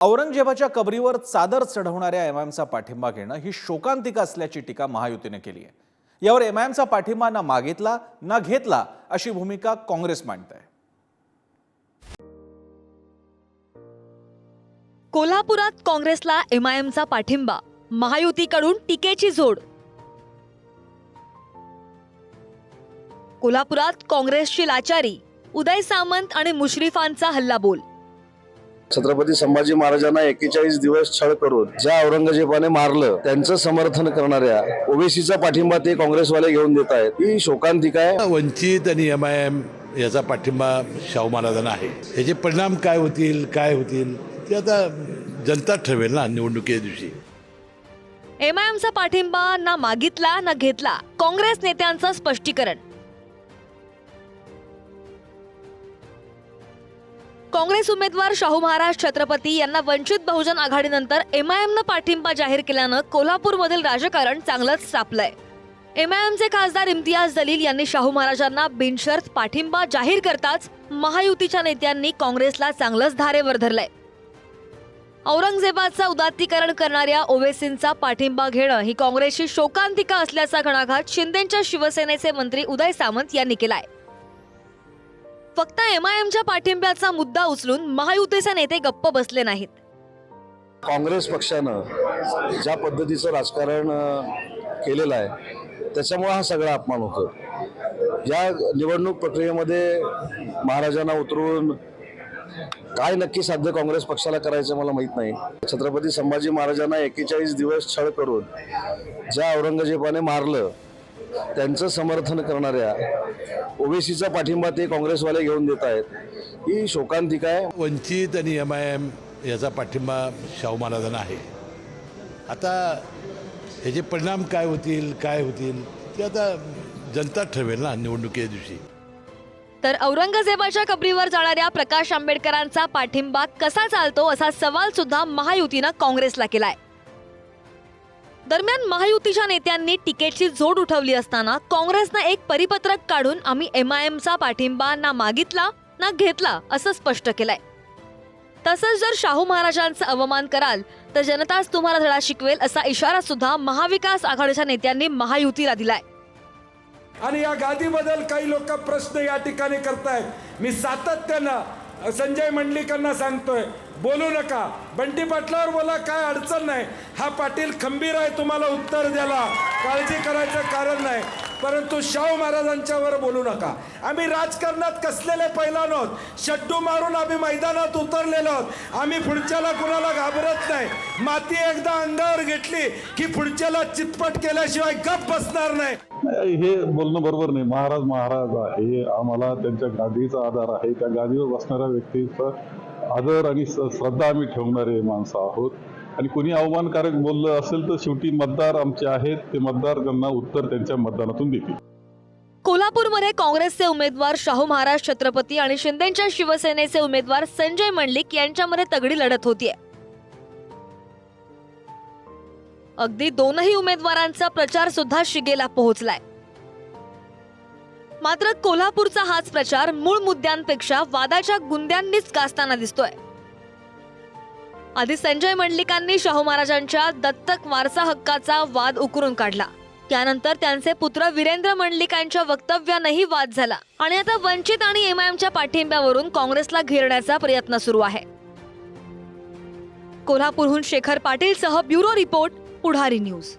औरंगजेबाच्या कबरीवर चादर चढवणाऱ्या एमआयएमचा पाठिंबा घेणं ही शोकांतिका असल्याची टीका महायुतीने केली आहे. यावर एमआयएमचा पाठिंबा ना मागितला ना घेतला अशी भूमिका काँग्रेस मांडत आहे कोल्हापुरात काँग्रेसला एमआयएमचा पाठिंबा महायुतीकडून टीकेची जोड. कोल्हापुरात काँग्रेसची लाचारी उदय सामंत आणि मुश्रीफांचा हल्लाबोल. छत्रपती संभाजी महाराजांना एकेचाळीस दिवस छळ करून ज्या औरंगजेबाने मारलं त्यांचं समर्थन करणाऱ्या ओबीसीचा पाठिंबा ते काँग्रेसवाले घेऊन देत आहेत. ही शोकांतिका आहे. वंचित आणि एम आय एम याचा पाठिंबा शाहू महाराजांना आहे. याचे परिणाम काय होतील काय होतील ते आता जनता ठरवेल ना निवडणुकीच्या दिवशी. एमआयएमचा पाठिंबा ना मागितला ना घेतला. काँग्रेस नेत्यांचं स्पष्टीकरण. काँग्रेस उमेदवार शाहू महाराज छत्रपती यांना वंचित बहुजन आघाडीनंतर एमआयएमनं पाठिंबा जाहीर केल्यानं कोल्हापूरमधील राजकारण चांगलंच सापलंय. एमआयएमचे खासदार इम्तियाज जलील यांनी शाहू महाराजांना बिनशर्त पाठिंबा जाहीर करताच महायुतीच्या नेत्यांनी काँग्रेसला चांगलंच धारेवर धरलंय. औरंगजेबाचं उदात्तीकरण करणाऱ्या ओवेसींचा पाठिंबा घेणं ही काँग्रेसची शोकांतिका असल्याचा घणाघात शिंदेच्या शिवसेनेचे मंत्री उदय सामंत यांनी केलाय. फक्त एमआयएमच्या पाठिंब्याचा मुद्दा उचलून महायुतीचे नेते गप्प बसले नाहीत. काँग्रेस पक्षानं ज्या पद्धतीचं राजकारण केलेलं आहे त्याच्यामुळे हा सगळा अपमान होतो या निवडणूक प्रक्रियेमध्ये महाराजांना उतरून काय नक्की साध्य काँग्रेस पक्षाला करायचं मला माहीत नाही. छत्रपती संभाजी महाराजांना एकेचाळीस दिवस छळ करून ज्या औरंगजेबाने मारलं त्यांचं समर्थन करणाऱ्या ओबीसीचा पाठिंबा ते काँग्रेसवाले घेऊन देत आहेत. ही शोकांतिका आहे. वंचित आणि एम आय एम याचा पाठिंबा शाहू महाराजांना आहे. आता ह्याचे परिणाम काय होतील काय होतील ते आता जनता ठरवेल ना निवडणुकीच्या दिवशी. तर औरंगजेबाच्या कबरीवर जाणाऱ्या प्रकाश आंबेडकरांचा पाठिंबा कसा चालतो असा सवाल सुद्धा महायुतीनं काँग्रेसला केलाय. दरम्यान महायुतीच्या नेत्यांनी तिकीटची जोड उठवली असताना काँग्रेसनं एक परिपत्रक काढून आम्ही एमआयएमचा पाठिंबा ना मागितला ना घेतला असं स्पष्ट केलंय. तसंच जर शाहू महाराजांचा अवमान कराल तर जनताच तुम्हाला धडा शिकवेल असा इशारा सुद्धा महाविकास आघाडीच्या नेत्यांनी महायुतीला दिलाय. आणि या गादीबद्दल काही लोक प्रश्न या ठिकाणी करतायत. मी सातत्यानं संजय मंडलिकांना सांगतोय. बोलू नका. बंटी पाटलावर बोला काय अडचण नाही. हा पाटील खंबीर आहे तुम्हाला उत्तर द्यायला. काळजी करायचं कारण नाही. परंतु शाहू महाराजांच्यावर बोलू नका. आम्ही राजकारणात कसलेले पैलवान आहोत? शड्डू मारून आम्ही मैदानात उतरलेलो आहोत. आम्ही पुढच्याला कुणाला घाबरत नाही. माती एकदा अंगावर घेतली की पुढच्याला चितपट केल्याशिवाय गप बसणार नाही. हे बोलणं बरोबर नाही. महाराज महाराज आहे. आम्हाला त्यांच्या गादीचा आधार आहे. त्या गादीवर बसणाऱ्या व्यक्तीचा आदर आणि श्रद्धा आम्ही ठेवणारे माणसं आहोत. आणि कोणी अवमानकारक बोललं असेल तर शेवटी मतदार आमचे आहेत. ते मतदार त्यांना उत्तर त्यांच्या मतदानातून देतील. कोल्हापूरमध्ये काँग्रेसचे उमेदवार शाहू महाराज छत्रपती आणि शिंदेच्या शिवसेनेचे उमेदवार संजय मंडलिक यांच्यामध्ये तगडी लढत होतीये. अगदी दोनही उमेदवारांचा प्रचार सुद्धा शिगेला पोहोचलाय. मात्र कोल्हापूरचा हाच प्रचार मूळ मुद्द्यांपेक्षा वादाच्या गुंद्यांनीच गाजताना दिसतोय. आधी संजय मंडलिकांनी शाहू महाराजांच्या दत्तक वारसा हक्काचा वाद उकरून काढला. त्यानंतर त्यांचे पुत्र वीरेंद्र मंडलिकांच्या वक्तव्यानंही वाद झाला. आणि आता वंचित आणि एमआयएमच्या पाठिंब्यावरून काँग्रेसला घेरण्याचा प्रयत्न सुरू आहे. कोल्हापूरहून शेखर पाटील सह ब्युरो रिपोर्ट पुढारी न्यूज.